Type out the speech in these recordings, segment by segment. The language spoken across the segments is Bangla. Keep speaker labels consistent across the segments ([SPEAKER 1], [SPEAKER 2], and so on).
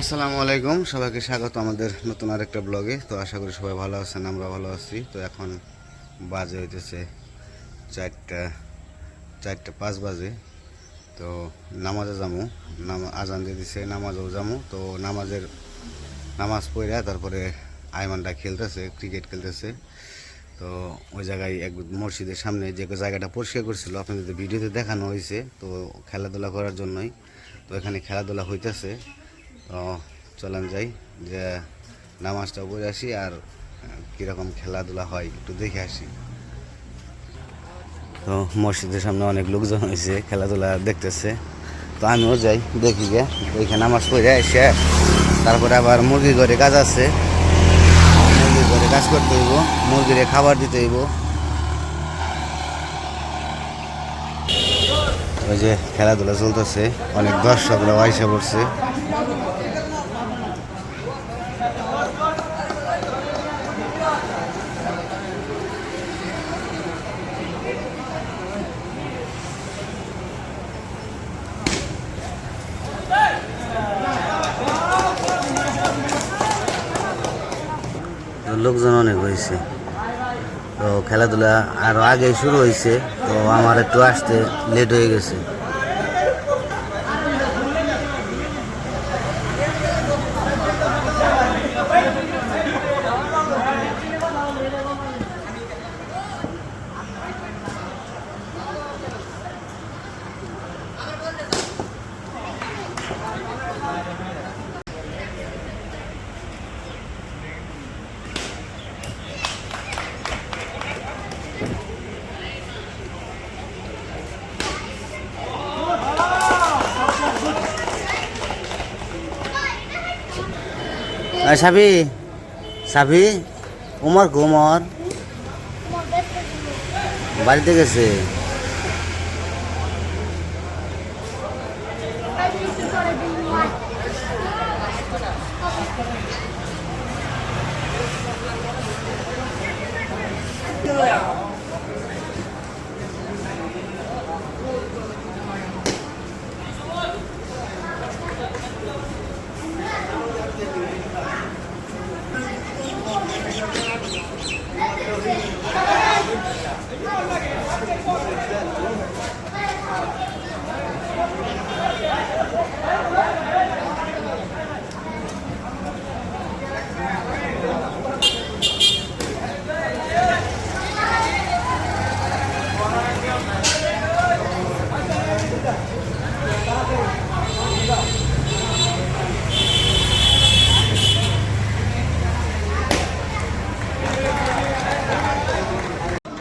[SPEAKER 1] আসসালামু আলাইকুম, সবাইকে স্বাগত আমাদের নতুন আরেকটা ব্লগে। তো আশা করি সবাই ভালো আছেন, আমরা ভালো আছি। তো এখন বাজে হইতেছে চারটা চারটা পাঁচ বাজে। তো নামাজে যাব নামা, আজান দিয়ে দিছে, নামাজেও যাব তো নামাজের নামাজ পড়ে তারপরে আয়মানটা খেলতেছে, ক্রিকেট খেলতেছে। তো ওই জায়গায় এক মসজিদের সামনে যে জায়গাটা পরিষ্কার করছিল, আপনাদের ভিডিওতে দেখানো হয়েছে। তো খেলাধুলা করার জন্যই। তো এখানে খেলাধুলা হইতেছে। চলেন যাই, যে নামাজটা পড়ে আসি আর কীরকম খেলাধুলা হয় একটু দেখে আসি। তো মসজিদের সামনে অনেক লোকজন হয়েছে, খেলাধুলা দেখতেছে। তো আমিও যাই, দেখি গে, ওইখানে নামাজ পড়ে এসে তারপরে আবার মুরগি ঘরে কাজ আছে। মুরগির ঘরে কাজ করতে হইব, মুরগিরে খাবার দিতে হইব। ওই যে খেলাধুলা চলতেছে, অনেক দর্শকরা আইসা পড়ছে। লোকজন অনেক হয়েছে। তো খেলাধুলা আরও আগে শুরু হয়েছে। তো আমার একটু আসতে লেট হয়ে গেছে। আর সাবি সাবি উমর কুমর। বাড়িতে গেছে?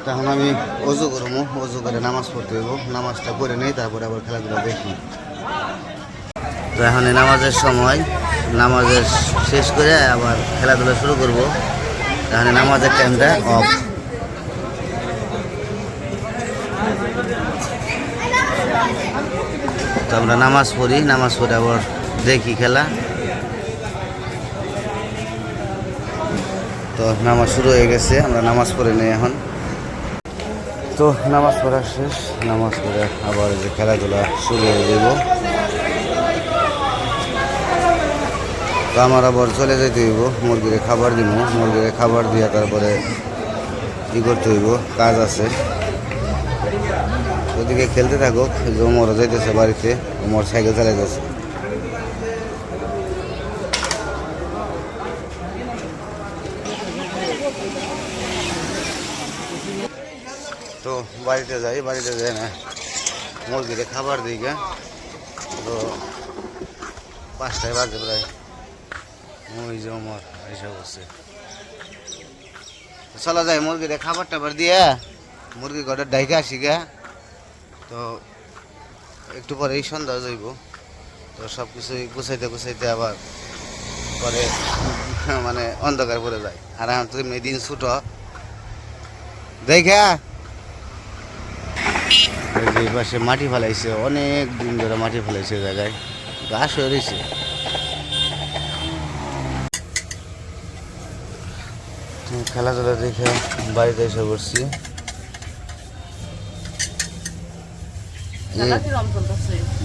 [SPEAKER 1] তখন আমি অজু করব অজু করে নামাজ পড়তে হইব। নামাজটা করে নেই, তারপরে আবার খেলাধুলা দেখি। তো এখন নামাজের সময়, নামাজের শেষ করে আবার খেলাধুলা শুরু করব। এই নামাজের টাইমটা অফ তো আমরা নামাজ পড়ি, নামাজ পড়ে আবার দেখি খেলা। তো নামাজ শুরু হয়ে গেছে, আমরা নামাজ পড়ে নেই এখন। তো নামাজ পড়া শেষ, নামাজ পড়ে আবার যে খেলাধুলা শুরু হয়ে যাব তো আমার আবার চলে যেতে হইব, মুরগিরে খাবার দিব মুরগিরে খাবার দিয়া তারপরে ই করতে হইব? কাজ আছে। ওদিকে খেলতে থাকুক যে ওমর যাইতেছে বাড়িতে, ওমর সাইকেল চালাইতেছে। তো বাড়িতে যাই বাড়িতে যাই না। মুরগিরে খাবার দিই গে। তো পাঁচটায় বাজে প্রায়। ওই যে আমার এসব হচ্ছে চলা যায় মুরগিরে খাবার টাবার দিয়ে মুরগি ঘরে ডাইকে আসি গা। তো একটু পরে এই সন্ধ্যা যাইব। তো সব কিছুই গুছাইতে গুছাইতে আবার পরে মানে অন্ধকার পড়ে যায়। আর এখন তো দিন ছুটো। দেখা এই পাশে মাটি ফেলাইছে অনেক দিন ধরে মাটি ফেলাইছে জায়গায়। গাছ হয়ে রয়েছে খেলাধুলা দেখে বাড়িতে এসে করছি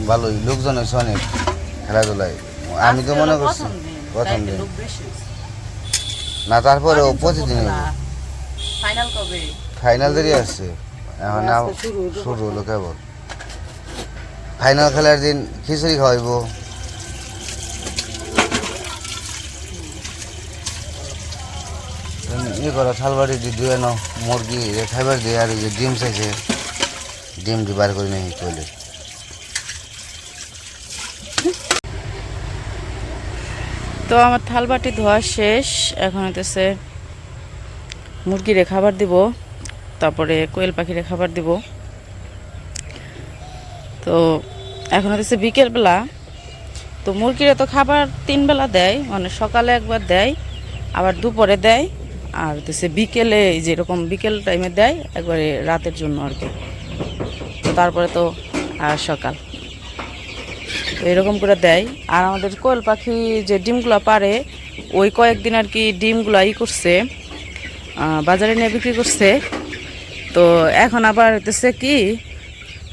[SPEAKER 1] ভালোই লোকজন হয়েছে অনেক খেলাধুলায়। আমি তো মনে করছি প্রথম দিন না তারপরে প্রতিদিন
[SPEAKER 2] ফাইনাল
[SPEAKER 1] ফাইনাল দেরি আসছে। এখন শুরু হলো কেবল। ফাইনাল খেলার দিন খিচুড়ি খাওয়াইব। ই করো থালবাড়ি দি দুয়ে নাও মুরগি খাইবার দিয়ে আর যে ডিম চাইছে ডিম দি বার করে নেই চলে।
[SPEAKER 2] তো আমার থালবাটি ধোয়া শেষ এখন হইতেছে মুরগিরে খাবার দিব। তারপরে কোয়েল পাখিরে খাবার দিব। তো এখন হইতেছে বিকেলবেলা। তো মুরগিরা তো খাবার তিন বেলা দেয় মানে সকালে একবার দেয়, আবার দুপুরে দেয়, আর হইতেছে বিকেলে যেরকম বিকেল টাইমে দেয়, একবারে রাতের জন্য আর কি। তো তারপরে তো, আর সকাল। তো এরকম করে দেয়। আর আমাদের কোয়েল পাখি যে ডিমগুলো পারে, ওই কয়েকদিন আর কি ডিমগুলো ই করছে বাজারে নিয়ে বিক্রি করছে। তো এখন আবার হতেছে কি,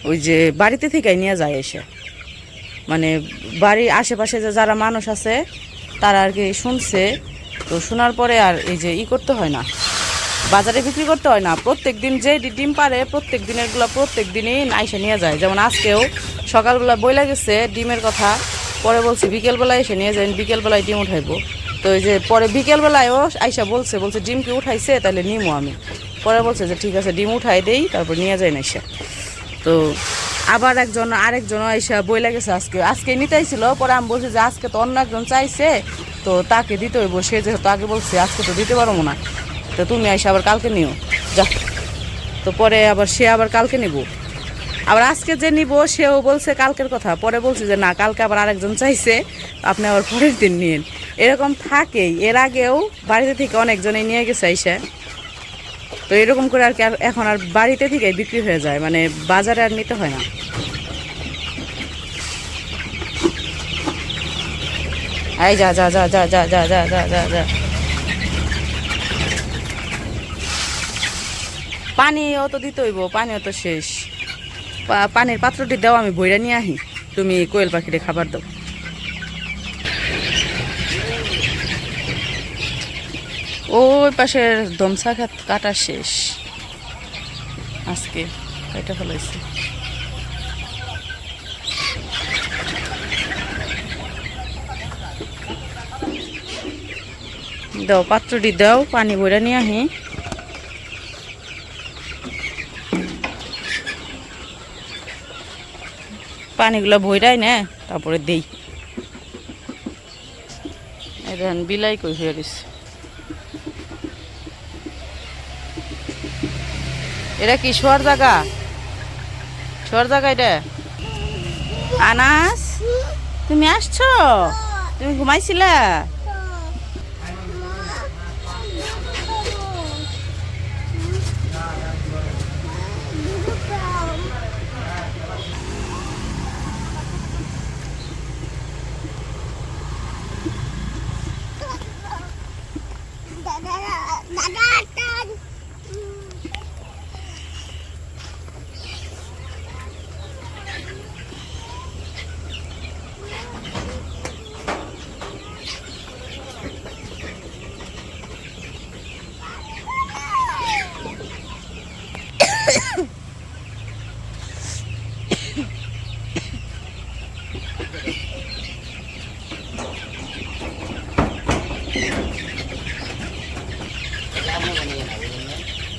[SPEAKER 2] ওই যে বাড়িতে থেকে নিয়ে যায় এসে। মানে বাড়ির আশেপাশে যে যারা মানুষ আছে, তারা আর কি শুনছে, তো শোনার পরে আর এই যে ই করতে হয় না। বাজারে বিক্রি করতে হয় না। প্রত্যেক দিন যে ডিম পারে, প্রত্যেক দিনেরগুলো প্রত্যেক দিনই আইসে নিয়ে যায়। যেমন আজকেও সকালবেলা বইলা গেছে ডিমের কথা, পরে বলছি বিকেলবেলায় এসে নিয়ে যাই, বিকেলবেলায় ডিম উঠাইবো। তো এই যে পরে বিকেলবেলায়ও আইসা বলছে বলছে ডিম কি উঠাইছে তাহলে নিমো আমি। পরে বলছে যে, ঠিক আছে, ডিম উঠাই দেই, তারপর নিয়ে যায় না এসে তো আবার একজন, আরেকজন আইসা বইলা গেছে আজকে। আজকে নিতে আইছিল, পরে আমি বলছি যে, আজকে তো অন্য একজন চাইছে, তো তাকে দিতে হইব। সে যেহেতু আগে বলছে, আজকে তো দিতে পারব না। তো তুমি আইসা আবার কালকে নিও। যা তো পরে আবার সে আবার কালকে নিব। আবার আজকে যে নিব, সেও বলছে কালকের কথা। পরে বলছে যে, না, কালকে আবার আরেকজন চাইছে, আপনি আবার পরের দিন নিন এরকম থাকেই। এর আগেও বাড়িতে থেকে অনেকজনে নিয়ে গেছে আইসা। তো এরকম করে আর কি এখন আর বাড়িতে থেকে বিক্রি হয়ে যায় মানে বাজারে আর নিতে হয় না। এই যা যা যা যা যা যা যা যা যা যা। পানিও তো দিতে হইব পানিও শেষ। পানির পাত্রটি দাও, আমি বইরা নিয়ে আহি। তুমি কোয়েল পাখিরে খাবার দাও। ওই পাশের দমসা খাত কাটা শেষ। আজকে এটা ফেলাইছে। দাও, পাত্রটি দাও, পানি বইরা নিয়ে আহি। পানিগুলো ভইরাই না, তারপরে দেই। এখন বিলাই কই হয়ে এটা কি শোয়ার জায়গা? শোয়ার জায়গা এটা? আনাস তুমি আসছো? তুমি ঘুমাইছিলা?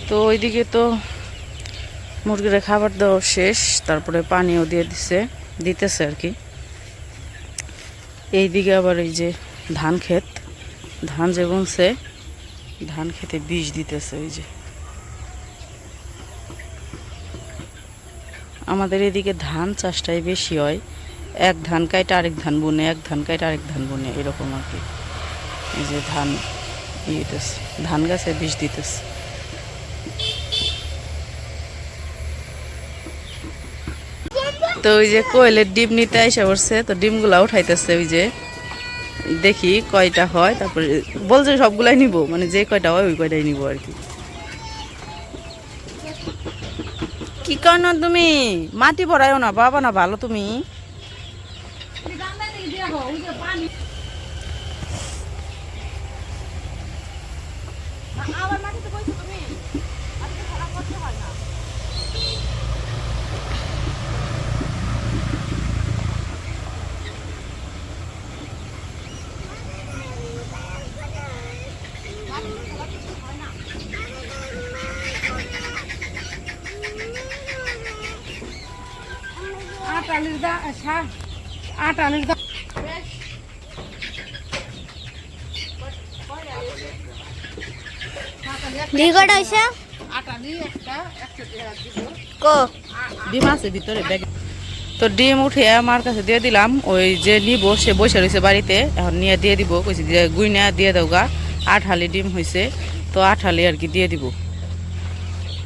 [SPEAKER 2] তো ওইদিকে তো মুরগির খাবার দেওয়া শেষ, তারপরে পানিও দিয়ে দিছে, দিতেছে আর কি। এইদিকে আবার এই যে ধান ক্ষেত, ধান যে বুনছে, ধান খেতে বিষ দিতেছে ওই যে। আমাদের এদিকে ধান চাষটাই বেশি হয়, এক ধান কাইটা আরেক ধান বুনে, এক ধান কাইটা আরেক ধান বুনে, এরকম আর কি। এই যে ধান ইয়ে দিতেছে, ধান গাছে বিষ দিতেছে। তো ওই যে কোয়েলের ডিম নিতে এসে করছে তো ডিমগুলা উঠাইতেছে ওই যে। দেখি কয়টা হয়, তারপরে বলছে সবগুলাই নিব মানে যে কয়টা হয় ওই কয়টাই নিব আর কি। কি কর তুমি? মাটি ভরায়ও না, বাবা না ভালো তুমি।
[SPEAKER 3] আবার মাটিতে আট আলির দা আট
[SPEAKER 2] ডিম আছে ভিতরে ব্যাগ। তো ডিম উঠে আমার কাছে দিয়ে দিলাম ওই যে নিব সে বসে রয়েছে বাড়িতে এখন নিয়ে দিয়ে দিব কইছি যে গুইনা দিয়ে দাও গা আট হালি ডিম হয়েছে তো আট হালি আর কি দিয়ে দিব।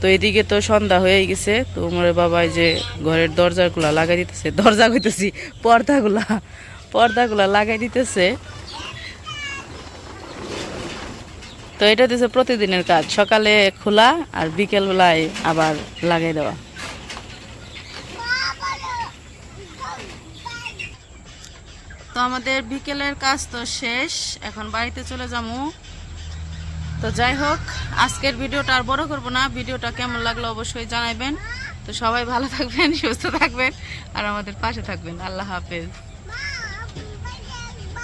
[SPEAKER 2] তো এদিকে তো সন্ধ্যা হয়ে গেছে, তো আমার বাবা এই যে ঘরের দরজাগুলা লাগাই দিতেছে, দরজা কইতেছি, পর্দাগুলা পর্দাগুলা লাগাই দিতেছে। তো এটা হচ্ছে প্রতিদিনের কাজ, সকালে খোলা আর বিকেলবেলায় আবার লাগাই দেওয়া। তো আমাদের বিকেলের কাজ তো শেষ, এখন বাড়িতে চলে যাব। তো যাই হোক, আজকের ভিডিওটা আর বড় করব না। ভিডিওটা কেমন লাগল অবশ্যই জানাবেন তো সবাই ভালো থাকবেন, সুস্থ থাকবেন, আর আমাদের পাশে থাকবেন। আল্লাহ হাফেজ।